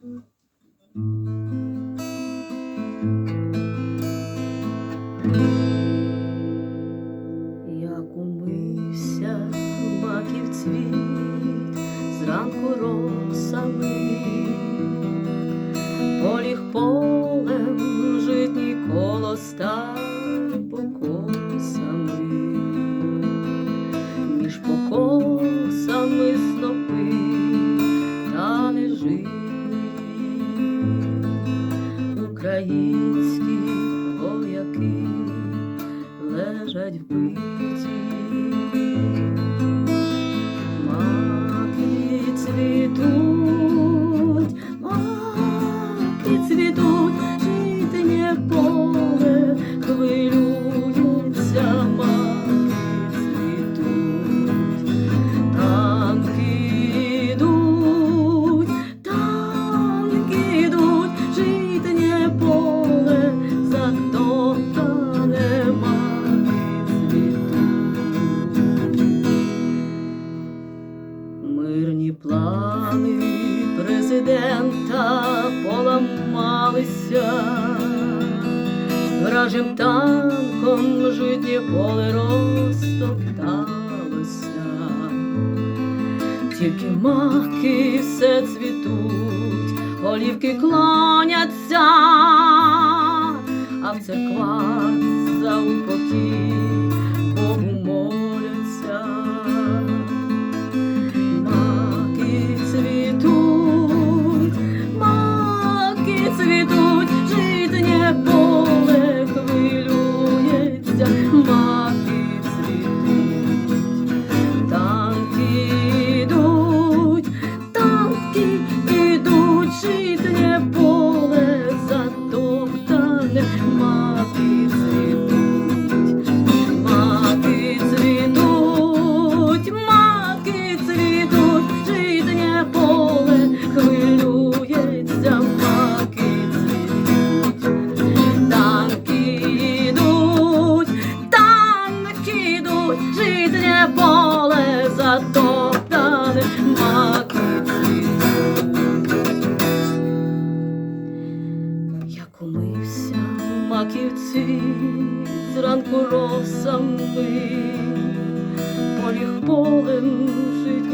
Як умився маків цвіт, зранку росами, українські вояки лежать вбиті. Маки цвітуть, плани президента поламалися, вражим танком житнє поле розтопталося, тільки маки все цвітуть, олівки клоняться, а в церквах за упокій the маківці, зранку росами, поріг полем жить.